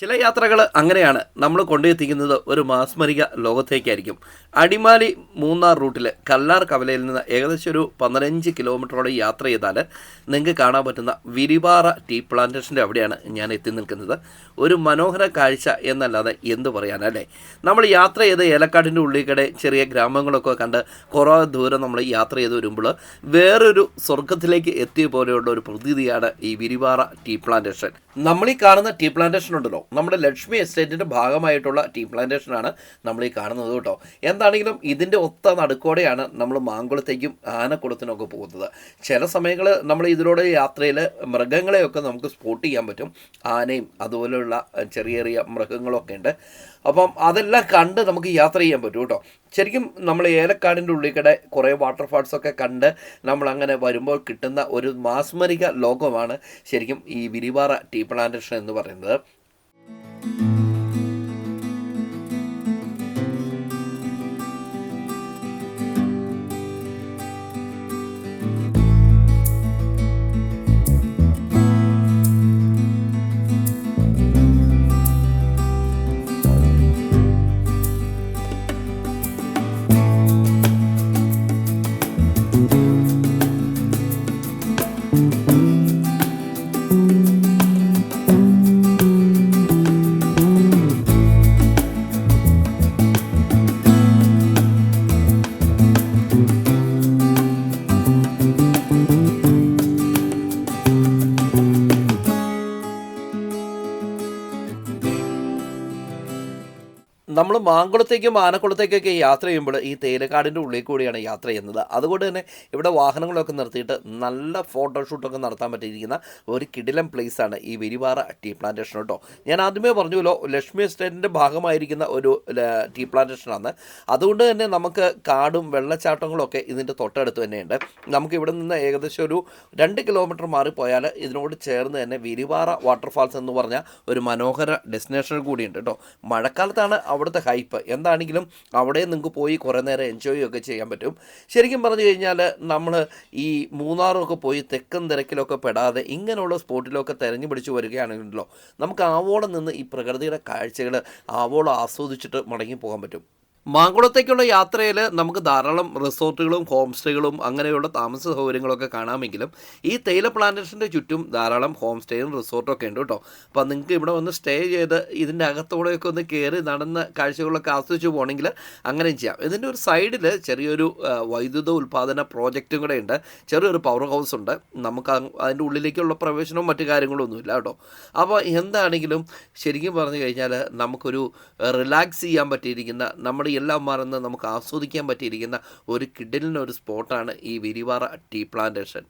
ചില യാത്രകൾ അങ്ങനെയാണ്. നമ്മൾ കൊണ്ടെത്തിക്കുന്നത് ഒരു മാസ്മരിക ലോകത്തേക്കായിരിക്കും. അടിമാലി മൂന്നാർ റൂട്ടിൽ കല്ലാർ കവലയിൽ നിന്ന് ഏകദേശം ഒരു പതിനഞ്ച് കിലോമീറ്ററോളം യാത്ര ചെയ്താൽ നിങ്ങൾക്ക് കാണാൻ പറ്റുന്ന വിരിപാറ ടീ പ്ലാന്റേഷന്റെ അവിടെയാണ് ഞാൻ എത്തി നിൽക്കുന്നത്. ഒരു മനോഹര കാഴ്ച എന്നല്ലാതെ എന്ത് പറയാനല്ലേ നമ്മൾ യാത്ര ചെയ്ത് ഏലക്കാടിന്റെ ഉള്ളിക്കടെ ചെറിയ ഗ്രാമങ്ങളൊക്കെ കണ്ട് കുറേ ദൂരം നമ്മൾ യാത്ര ചെയ്ത് വരുമ്പോൾ വേറൊരു സ്വർഗത്തിലേക്ക് എത്തിയ പോലെയുള്ള ഒരു പ്രതീതിയാണ് ഈ വിരിപാറ ടീ പ്ലാന്റേഷൻ. നമ്മൾ ഈ കാണുന്ന ടീ പ്ലാന്റേഷൻ ഉണ്ടല്ലോ നമ്മുടെ ലക്ഷ്മി എസ്റ്റേറ്റിന്റെ ഭാഗമായിട്ടുള്ള ടീ പ്ലാന്റേഷനാണ് നമ്മൾ ഈ കാണുന്നത് കേട്ടോ. എന്താണെങ്കിലും ഇതിന്റെ ഒത്ത നടുക്കോടെയാണ് നമ്മൾ മാങ്കുളത്തേക്കും ആനക്കുളത്തിനൊക്കെ പോകുന്നത്. ചില സമയങ്ങൾ നമ്മൾ ഇതിലൂടെ യാത്രയിൽ മൃഗങ്ങളെയൊക്കെ നമുക്ക് സ്പോട്ട് ചെയ്യാൻ പറ്റും. ആനയും അതുപോലെയുള്ള ചെറിയ ചെറിയ മൃഗങ്ങളൊക്കെ ഉണ്ട്. അപ്പം അതെല്ലാം കണ്ട് നമുക്ക് യാത്ര ചെയ്യാൻ പറ്റും കേട്ടോ. ശരിക്കും നമ്മൾ ഏലക്കാടിന്റെ ഉള്ളിൽ കൂടെ കുറേ വാട്ടർഫാൾസൊക്കെ കണ്ട് നമ്മൾ അങ്ങനെ വരുമ്പോൾ കിട്ടുന്ന ഒരു മാസ്മരിക ലോകമാണ് ശരിക്കും ഈ വിരിവാറ ടീ പ്ലാന്റേഷൻ എന്ന് പറയുന്നത്. Thank you. നമ്മൾ മാങ്കുളത്തേക്കും ആനക്കുളത്തേക്കൊക്കെ യാത്ര ചെയ്യുമ്പോൾ ഈ തേയിലക്കാടിന്റെ ഉള്ളിൽ കൂടിയാണ് യാത്ര ചെയ്യുന്നത്. അതുകൊണ്ട് തന്നെ ഇവിടെ വാഹനങ്ങളൊക്കെ നിർത്തിയിട്ട് നല്ല ഫോട്ടോഷൂട്ടൊക്കെ നടത്താൻ പറ്റിയിരിക്കുന്ന ഒരു കിടിലം പ്ലേസാണ് ഈ വെരിവാറ ടീ പ്ലാന്റേഷൻ കേട്ടോ. ഞാൻ ആദ്യമേ പറഞ്ഞല്ലോ ലക്ഷ്മി എസ്റ്റേറ്റിന്റെ ഭാഗമായിരിക്കുന്ന ഒരു ടീ പ്ലാന്റേഷനാണ് അതുകൊണ്ട് തന്നെ നമുക്ക് കാടും വെള്ളച്ചാട്ടങ്ങളൊക്കെ ഇതിന്റെ തൊട്ടടുത്ത് തന്നെയുണ്ട്. നമുക്ക് ഇവിടെ നിന്ന് ഏകദേശം ഒരു രണ്ട് കിലോമീറ്റർ മാറിപ്പോയാൽ ഇതിനോട് ചേർന്ന് തന്നെ വിരിവാറ വാട്ടർഫാൾസ് എന്ന് പറഞ്ഞ ഒരു മനോഹര ഡെസ്റ്റിനേഷൻ കൂടിയുണ്ട് കേട്ടോ. മഴക്കാലത്താണ് അവിടുത്തെ ഹൈപ്പ് എന്താണെങ്കിലും അവിടെ നിങ്ങൾക്ക് പോയി കുറേ നേരം എൻജോയ് ഒക്കെ ചെയ്യാൻ പറ്റും. ശരിക്കും പറഞ്ഞു കഴിഞ്ഞാൽ നമ്മൾ ഈ മൂന്നാറൊക്കെ പോയി തെക്കൻ തിരക്കിലൊക്കെ പെടാതെ ഇങ്ങനെയുള്ള സ്പോട്ടിലൊക്കെ തെരഞ്ഞു പിടിച്ച് വരികയാണെങ്കിലോ നമുക്ക് ആവോളം നിന്ന് ഈ പ്രകൃതിയുടെ കാഴ്ചകൾ ആവോളം ആസ്വദിച്ചിട്ട് മടങ്ങി പോകാൻ പറ്റും. മാങ്കുളത്തേക്കുള്ള യാത്രയിൽ നമുക്ക് ധാരാളം റിസോർട്ടുകളും ഹോം സ്റ്റേകളും അങ്ങനെയുള്ള താമസ സൗകര്യങ്ങളൊക്കെ കാണാമെങ്കിലും ഈ തേയില പ്ലാന്റേഷന്റെ ചുറ്റും ധാരാളം ഹോം സ്റ്റേയും റിസോർട്ടും ഒക്കെ ഉണ്ട് കേട്ടോ. അപ്പോൾ നിങ്ങൾക്ക് ഇവിടെ വന്ന് സ്റ്റേ ചെയ്ത് ഇതിന്റെ അകത്തോടെയൊക്കെ ഒന്ന് കയറി നടന്ന കാഴ്ചകളൊക്കെ ആസ്വദിച്ച് പോകണമെങ്കിൽ അങ്ങനെയും ചെയ്യാം. ഇതിന്റെ ഒരു സൈഡിൽ ചെറിയൊരു വൈദ്യുത ഉൽപ്പാദന പ്രോജക്റ്റും കൂടെ ഉണ്ട്. ചെറിയൊരു പവർ ഹൗസ് ഉണ്ട്. നമുക്ക് അതിന്റെ ഉള്ളിലേക്കുള്ള പ്രവേശനവും മറ്റു കാര്യങ്ങളൊന്നുമില്ല കേട്ടോ. അപ്പോൾ എന്താണെങ്കിലും ശരിക്കും പറഞ്ഞു കഴിഞ്ഞാൽ നമുക്കൊരു റിലാക്സ് ചെയ്യാൻ പറ്റിയിരിക്കുന്ന നമ്മുടെ എല്ലാം മറന്ന് നമുക്ക് ആസ്വദിക്കാൻ പറ്റിയിരിക്കുന്ന ഒരു കിഡിലിനൊരു സ്പോട്ടാണ് ഈ വിരിവാറ ടീ പ്ലാന്റേഷൻ.